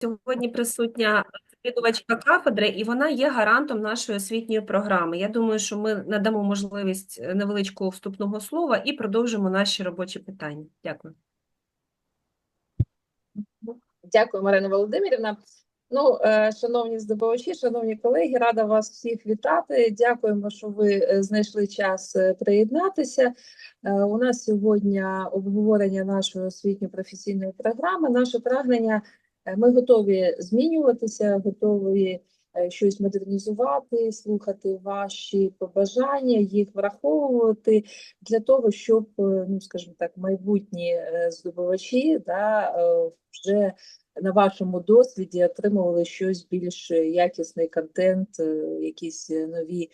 Сьогодні присутня відвідувачка кафедри, і вона є гарантом нашої освітньої програми. Я думаю, що ми надамо можливість е, невеличкого вступного слова і продовжимо наші робочі питання. Дякую. Дякую, Марина Володимирівна. Ну, е, шановні здобувачі, шановні колеги, рада вас всіх вітати. Дякуємо, що ви е, знайшли час приєднатися. У нас сьогодні обговорення нашої освітньо-професійної програми. Наше прагнення ми готові змінюватися, готові щось модернізувати, слухати ваші побажання, їх враховувати для того, щоб, ну скажімо так, майбутні здобувачі да, вже на вашому досвіді отримували щось більш якісний контент, е, якісь нові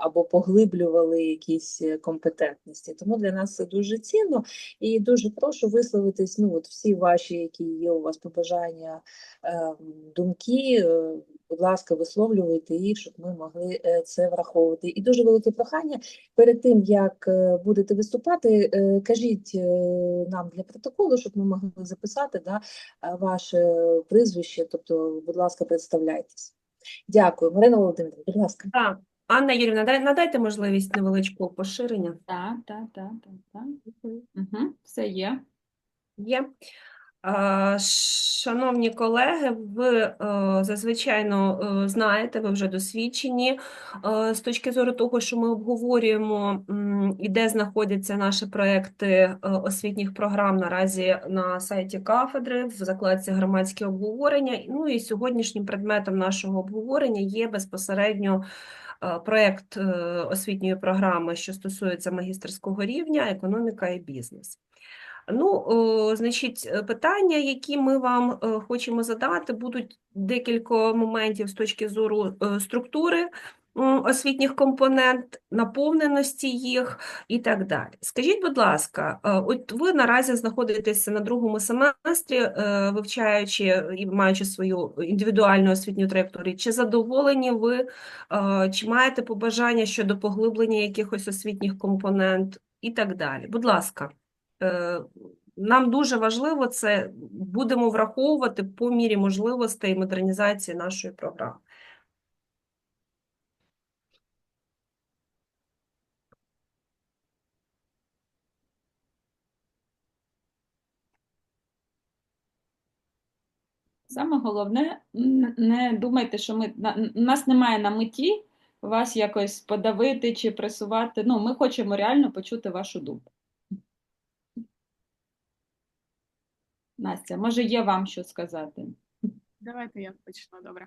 або поглиблювали якісь компетентності. Тому для нас це дуже цінно і дуже прошу висловитись. Ну от всі ваші, які є у вас побажання, думки. Е, будь ласка, висловлювайте їх, щоб ми могли е, це враховувати. І дуже велике прохання перед тим як будете виступати, кажіть нам для протоколу, щоб ми могли записати да, ваше прізвище, тобто, будь ласка, представляйтесь. Дякую, Марина Володимирівна, будь ласка. Так, Анна Юрівна, надайте можливість невеличкого поширення. Так, так, так, так, так. Угу. Все є. Є. Шановні колеги, ви е, зазвичай е, знаєте, ви вже досвідчені е, з точки зору того, що ми обговорюємо і де знаходяться наші проекти освітніх програм наразі на сайті кафедри в закладці громадське обговорення. Ну і сьогоднішнім предметом нашого обговорення є безпосередньо проект освітньої програми, що стосується магістерського рівня, економіка і бізнес. Ну, значить, е, питання, які ми вам е, хочемо задати, будуть декілька моментів з точки зору е, структури освітніх компонент, наповненості їх і так далі. Скажіть, будь ласка, от ви наразі знаходитеся на другому семестрі, вивчаючи і маючи свою індивідуальну освітню траєкторію, чи задоволені ви, чи маєте побажання щодо поглиблення якихось освітніх компонент і так далі? Будь ласка. Е, нам дуже важливо це будемо враховувати по мірі можливостей модернізації нашої програми. Саме головне, не думайте, що ми нас немає на меті вас якось подавити чи пресувати. Ну, ми хочемо реально почути вашу думку. Настя, може, є вам що сказати? Давайте я почну добре.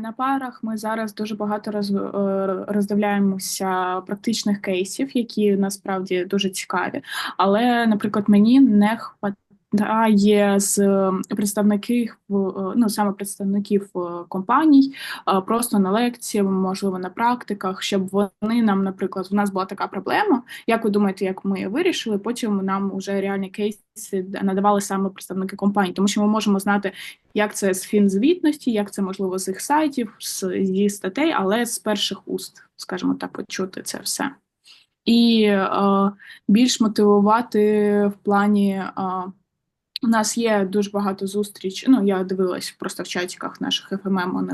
На парах ми зараз дуже багато роз, е, роздивляємося практичних кейсів, які насправді дуже цікаві. Але, наприклад, мені не хватає да, є з представників, ну саме представників е, компаній, просто на лекції, можливо, на практиках, щоб вони нам, наприклад, у нас була така проблема. Як ви думаєте, як ми вирішили? Потім нам вже реальні кейси надавали саме представники компаній, тому що ми можемо знати, як це з фінзвітності, як це можливо з їх сайтів, з зі статей, але з перших уст, скажімо так, почути це все. І е, більш мотивувати в плані. Е, у нас є дуже багато зустріч. Ну я дивилась просто в чатіках наших ФММ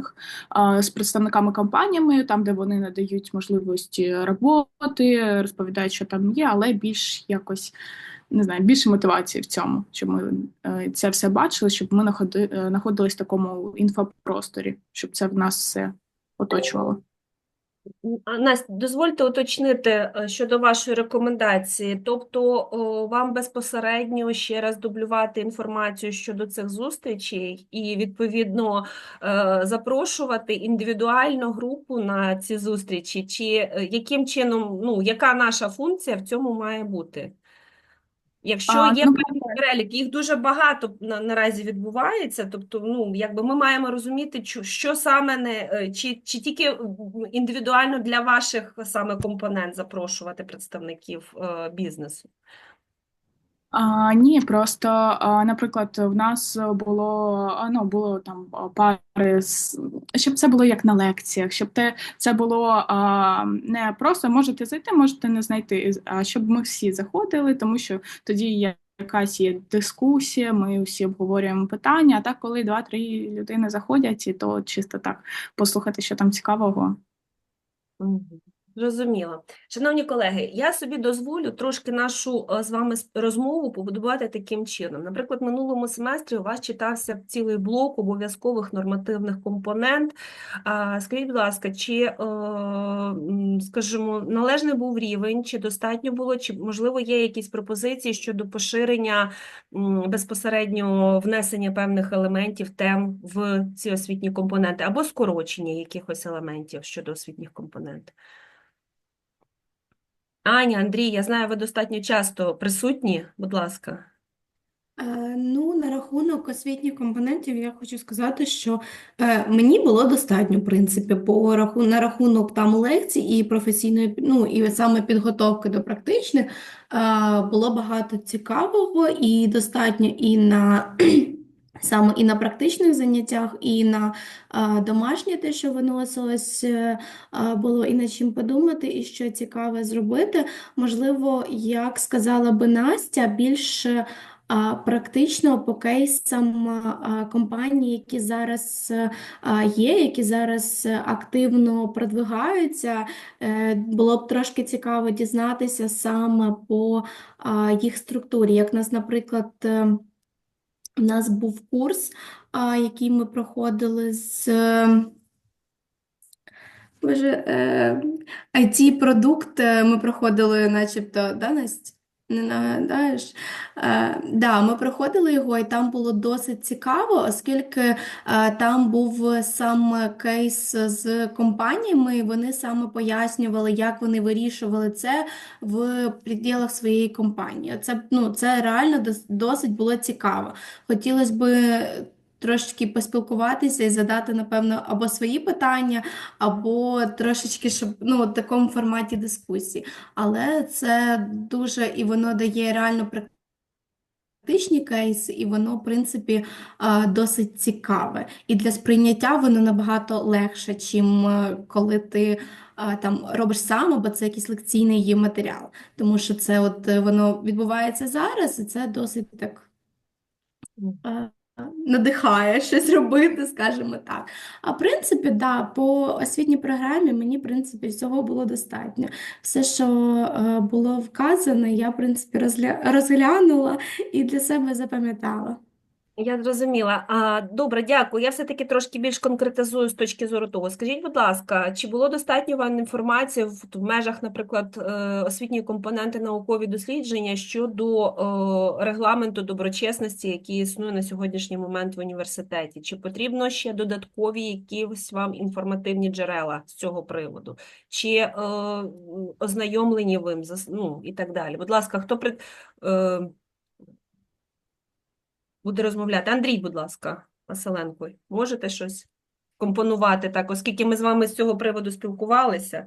з представниками компаніями, там де вони надають можливості роботи, розповідають, що там є, але більш якось не знаю, більше мотивації в цьому, щоб ми е, це все бачили, щоб ми знаходились в такому інфопросторі, щоб це в нас все оточувало. Настя, дозвольте уточнити е, щодо вашої рекомендації. Тобто вам безпосередньо ще раз дублювати інформацію щодо цих зустрічей і, відповідно, е, запрошувати індивідуальну групу на ці зустрічі, чи е, яким чином, ну, яка наша функція в цьому має бути? Якщо А, є ну, певний перелік, їх дуже багато на, наразі відбувається. Тобто, ну якби ми маємо розуміти, що саме не е, чи, чи тільки індивідуально для ваших саме компонент запрошувати представників е, бізнесу. А, Ні, просто, а, наприклад, в нас було ну, було там пари, щоб це було як на лекціях, щоб те, це було а, не просто можете зайти, можете не знайти, а щоб ми всі заходили, тому що тоді є якась є дискусія, ми всі обговорюємо питання. А так, коли два-три людини заходять, то чисто так послухати, що там цікавого. Зрозуміло. Шановні колеги, я собі дозволю трошки нашу е, з вами розмову побудувати таким чином. Наприклад, минулому семестрі у вас читався цілий блок обов'язкових нормативних компонент. Скажіть, будь ласка, чи, е, скажімо, належний був рівень, чи достатньо було, чи, можливо, є якісь пропозиції щодо поширення м, безпосередньо внесення певних елементів тем в ці освітні компоненти, або скорочення якихось елементів щодо освітніх компонентів? Аня, Андрій, я знаю, ви достатньо часто присутні, будь ласка. Е, Ну, на рахунок освітніх компонентів я хочу сказати, що е, мені було достатньо, в принципі, по раху, на рахунок там лекцій і професійної, ну, і саме підготовки до практичних, е, було багато цікавого і достатньо і на саме і на практичних заняттях, і на е, домашнє те, що виносилось, е, е, було і над чим подумати, і що цікаве зробити. Можливо, як сказала би Настя, більше а, Практично по кейсам а, компаній, які зараз а, є, які зараз е, активно продвигаються, е, було б трошки цікаво дізнатися саме по а, їх структурі. Як нас, наприклад, е, у нас був курс, який ми проходили з Боже, е, IT-продукт е, ми проходили, начебто, да, Настя? Не нагадаєш? Е, да, ми проходили його, і там було досить цікаво, оскільки е, там був сам кейс з компаніями, і вони саме пояснювали, як вони вирішували це в пределах своєї компанії. Це, ну, це реально дос- досить було цікаво. Хотілося б трошечки поспілкуватися і задати, напевно, або свої питання, або трошечки, щоб ну, в такому форматі дискусії. Але це дуже і воно дає реально практичні кейси, і воно, в принципі, досить цікаве. І для сприйняття воно набагато легше, чим е, коли ти там робиш сам, або це якийсь лекційний матеріал. Тому що це от е, воно відбувається зараз, і це досить так. Надихає щось робити, скажімо так. А в принципі, да, по освітній програмі мені, в принципі, всього було достатньо. Все, що е, було вказане, я, в принципі, розгля... розглянула і для себе запам'ятала. Я зрозуміла. А, добре, дякую. Я все-таки трошки більш конкретизую з точки зору того. Скажіть, будь ласка, чи було достатньо вам інформації в, в межах, наприклад, е, освітньої компоненти наукові дослідження щодо е, регламенту доброчесності, який існує на сьогоднішній момент в університеті? Чи потрібно ще додаткові якісь вам інформативні джерела з цього приводу? Чи е, ознайомлені ви, ну, і так далі? Будь ласка, хто при... буде розмовляти. Андрій, будь ласка, Василенко, можете щось компонувати так, оскільки ми з вами з цього приводу спілкувалися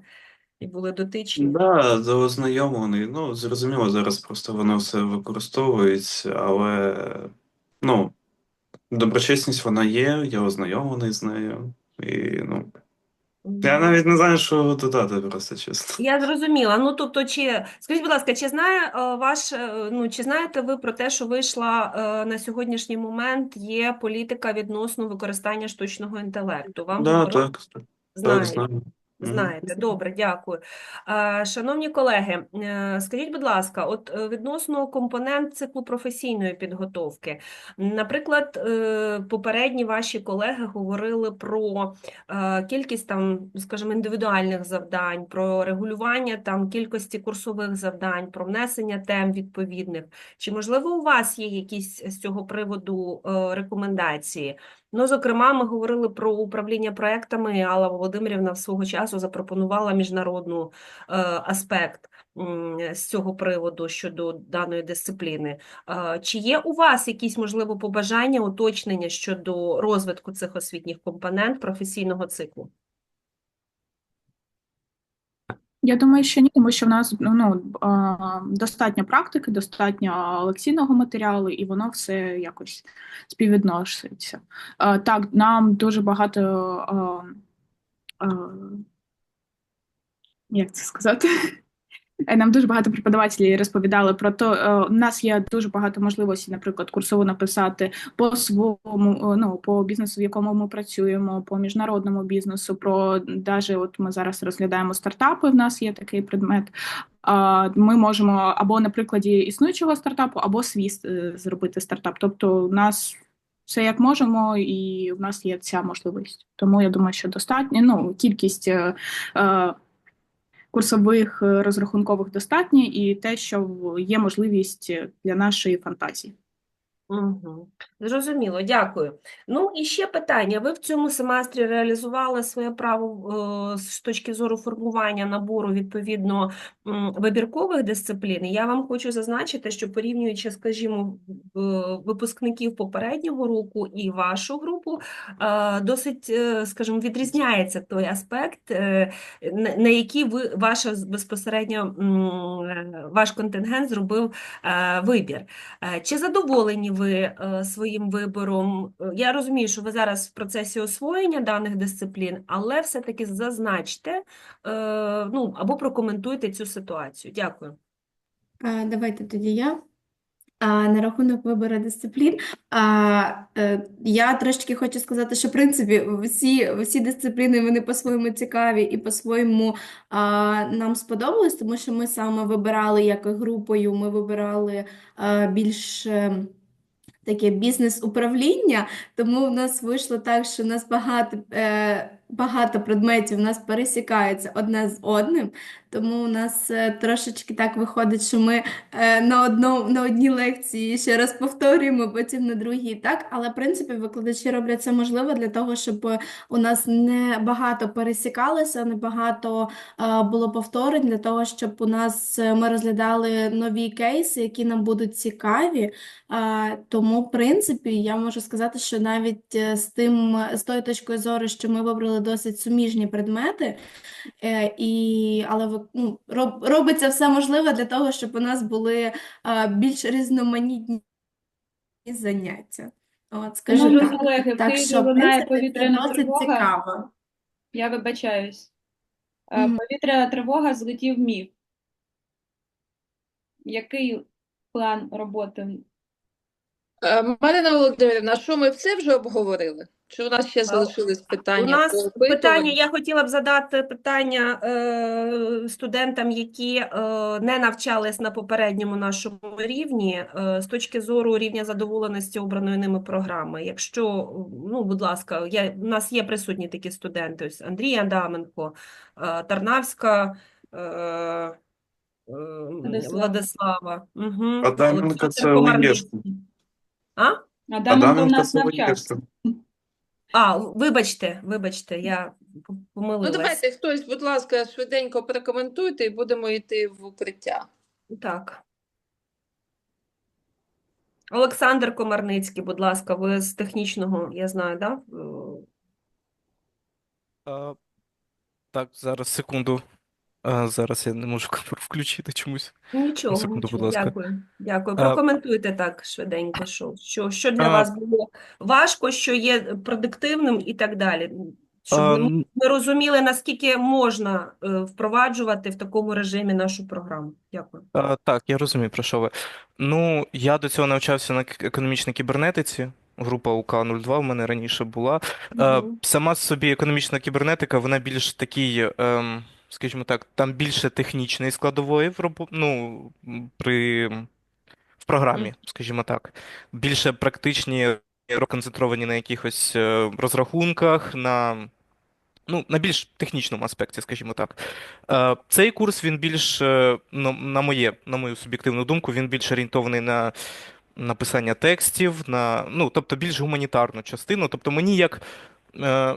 і були дотичні. Да, ознайомлений. Ну, зрозуміло, зараз просто воно все використовується, але ну, доброчесність вона є, я ознайомлений з нею. І ну, я навіть не знаю, що додати, просто чесно. Я зрозуміла. Ну, тобто, чи скажіть, будь ласка, чи знає е, ваш, е, ну, чи знаєте ви про те, що вийшла е, на сьогоднішній момент є політика відносно використання штучного інтелекту? Вам Да, говорили? так, так, Знаєте. знаю. Знаєте, добре, дякую. Шановні колеги, е, скажіть, будь ласка, от е, відносно компонент циклу професійної підготовки. Наприклад, е, попередні ваші колеги говорили про кількість там, скажімо, індивідуальних завдань, про регулювання там кількості курсових завдань, про внесення тем відповідних. Чи можливо у вас є якісь з цього приводу рекомендації? Ну, зокрема, ми говорили про управління проектами. Алла Володимирівна свого часу запропонувала міжнародну е, аспект з цього приводу щодо даної дисципліни. Е, чи є у вас якісь, можливо, побажання, уточнення щодо розвитку цих освітніх компонент професійного циклу? Я думаю, що ні, тому що в нас ну, достатньо практики, достатньо лекційного матеріалу, і воно все якось співвідноситься. Так, нам дуже багато. Як це сказати? Е, Нам дуже багато преподавателів розповідали про те, е, у нас є дуже багато можливостей, наприклад, курсово написати по своєму, е, ну, по бізнесу, в якому ми працюємо, по міжнародному бізнесу. Про даже от ми зараз розглядаємо стартапи. В нас є такий предмет. Ми можемо або на прикладі існуючого стартапу, або свій зробити стартап. Тобто, у нас все як можемо, і в нас є ця можливість. Тому я думаю, що достатньо. Ну, кількість. Е, е, курсових е, розрахункових достатньо, і те, що є можливість для нашої фантазії. Угу. Зрозуміло, дякую. Ну і ще питання. Ви в цьому семестрі реалізували своє право е, з точки зору формування набору відповідно вибіркових дисциплін. Я вам хочу зазначити, що порівнюючи, скажімо, в- випускників попереднього року і вашу групу, е, досить, е, скажімо, відрізняється той аспект, е, на який ви ваша безпосередньо е, ваш контингент зробив е, вибір. Е, Чи задоволені ви е, своїм вибором? Е, Я розумію, що ви зараз в процесі освоєння даних дисциплін, але все-таки зазначте е, ну, або прокоментуйте цю ситуацію. Дякую. Давайте тоді я. На рахунок вибору дисциплін, я трошки хочу сказати, що в принципі всі, всі дисципліни вони по-своєму цікаві і по-своєму нам сподобались, тому що ми саме вибирали як групою, ми вибирали більш е, таке бізнес-управління, тому в нас вийшло так, що у нас багато, е, багато предметів у нас пересікаються одне з одним, тому у нас е, трошечки так виходить, що ми е, на одно, на одній лекції ще раз повторюємо, потім на другій так. Але в принципі викладачі роблять це можливо для того, щоб у нас не багато пересікалося, не багато е, було повторень, для того, щоб у нас ми розглядали нові кейси, які нам будуть цікаві. Тому, в принципі, я можу сказати, що навіть з тим, з тою точкою зору, що ми вибрали досить суміжні предмети, е, і, але ну, роб, робиться все можливе для того, щоб у нас були а, більш різноманітні заняття. От, скажу Шановні так. колеги, в Так Києві що, лунає це повітряна тривога. цікаво. Я вибачаюсь. Е, Мгм. Повітряна тривога злетів міф. Який план роботи? Е, Марина Володимирівна, що ми все вже обговорили? Чи у нас ще залишились У нас питання, я хотіла б задати питання е, студентам, які е, не навчались на попередньому нашому рівні, е, з точки зору рівня задоволеності обраної ними програми. Якщо, ну, будь ласка, я, у нас є присутні такі студенти, ось Андрій Адаменко, е, Тарнавська, е, е, Владислава. Угу. Адаменко це Комарницький. А? Адаменко в Адаменко нас навчався. А, вибачте, вибачте, я помилилась. Ну, давайте хтось, будь ласка, швиденько прокоментуйте і будемо йти в укриття. Так. Олександр Комарницький, будь ласка, ви з технічного, я знаю, да? А, так, зараз секунду. А, зараз я не можу камеру включити чомусь. Нічого, секунду, будь нічого, ласка. дякую. Дякую. А- Прокоментуйте так швиденько, що, що, що для А- вас було важко, що є продуктивним і так далі. Щоб А, ми, м, ми розуміли, наскільки можна е, впроваджувати в такому режимі нашу програму. Дякую. а, так, я розумію, про що ви. Ну, я до цього навчався на к- економічній кібернетиці. Група УК-02 в мене раніше була. Е, Мгм. Сама собі економічна кібернетика, вона більш такий, ем, скажімо так, там більше технічної складової в робо... ну, при... в програмі, скажімо так. Більше практичні, концентровані на якихось е, розрахунках, на, ну, на більш технічному аспекті, скажімо так. Е, Цей курс, він більш, е, на моє, на мою суб'єктивну думку, він більш орієнтований на написання текстів, на, ну, тобто більш гуманітарну частину. Тобто мені як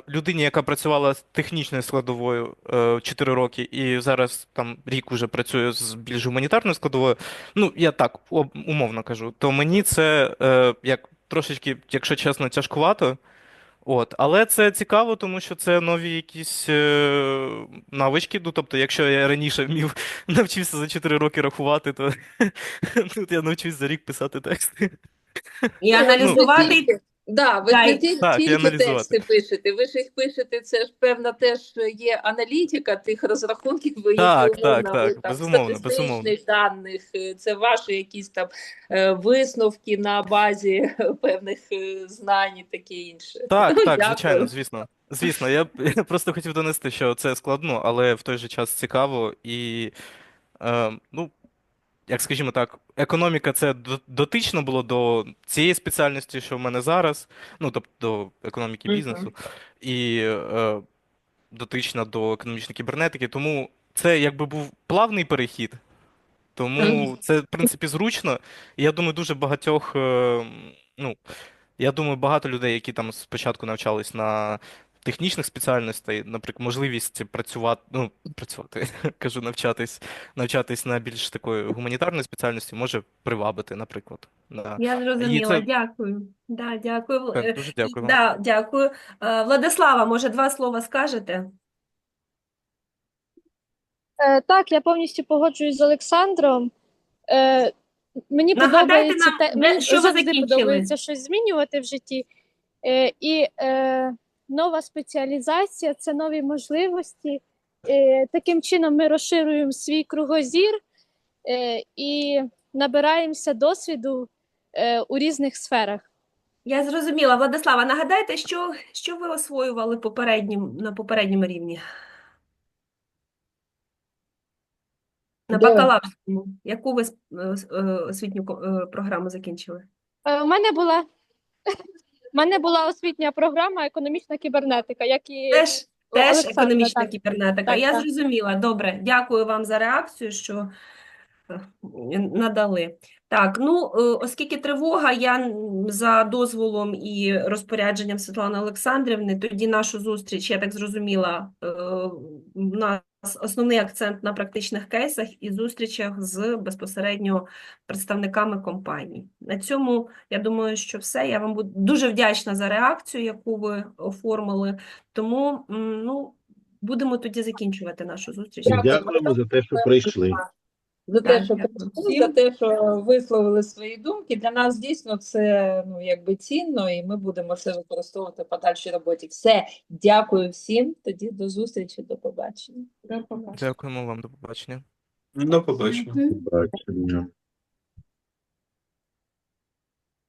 людині, яка працювала з технічною складовою е, 4 роки і зараз там рік уже працює з більш гуманітарною складовою, ну, я так умовно кажу, то мені це е, як трошечки, якщо чесно, тяжкувато. От, але це цікаво, тому що це нові якісь е, навички. Ну, тобто, якщо я раніше вмів навчився за 4 роки рахувати, то тут я навчусь за рік писати тексти. І Ну, аналізувати, тільки. Да, ви Да, не ті- Так, тільки тексти пишете, ви ж їх пишете, це ж певна теж є аналітика тих розрахунків, ви Так, їх так, так, там безумовно, статистичних даних, е, це ваші якісь там е, висновки на базі певних е, знань і таке інше. Так, так, Дякую. звичайно, звісно. Звісно, я, я просто хотів донести, що це складно, але в той же час цікаво і, е, ну, як скажімо так, економіка це до- дотично було до цієї спеціальності, що в мене зараз, ну, тобто до економіки бізнесу, і е, дотична до економічної кібернетики, тому це якби був плавний перехід. Тому це, в принципі, зручно. І я думаю, дуже багатьох, е, ну, я думаю, багато людей, які там спочатку навчались на технічних спеціальностей, наприклад, можливість працювати, ну, працювати, кажу, навчатись, навчатись на більш такої гуманітарної спеціальності може привабити, наприклад. Да. Я зрозуміла, це- дякую. Да, дякую. Так, Е, дуже дякую. Да, дякую. Е, Владислава, може, два слова скажете? Е, Так, я повністю погоджуюсь з Олександром. Е, Мені Нагадайте подобається нам, те, мені що ви завжди подобається щось змінювати в житті. Е, І е, нова спеціалізація це нові можливості. Е, Таким чином ми розширюємо свій кругозір е, і набираємося досвіду е, у різних сферах. Я зрозуміла. Владислава, нагадайте, що, що ви освоювали попереднім, на попередньому рівні? На бакалаврському. Яку ви освітню програму закінчили? У мене була, у мене була освітня програма економічна кібернетика, як і Теж, теж економічна так. кібернетика. Так, Я так. зрозуміла. Добре, дякую вам за реакцію, що е, надали. Так, ну, е, оскільки тривога, я за дозволом і розпорядженням Світлани Олександрівни, тоді нашу зустріч, я так зрозуміла, е, у нас основний акцент на практичних кейсах і зустрічах з безпосередньо представниками компаній. На цьому, я думаю, що все. Я вам буду дуже вдячна за реакцію, яку ви оформили. Тому, ну, будемо тоді закінчувати нашу зустріч. Дякуємо за те, що прийшли. За Так, те, що прийшли, за те, що висловили свої думки. Для нас дійсно це ну якби цінно, і ми будемо це використовувати в подальшій роботі. Все, дякую всім. Тоді до зустрічі, до побачення. До побачення. Дякуємо вам, до побачення. До побачення. Бачення.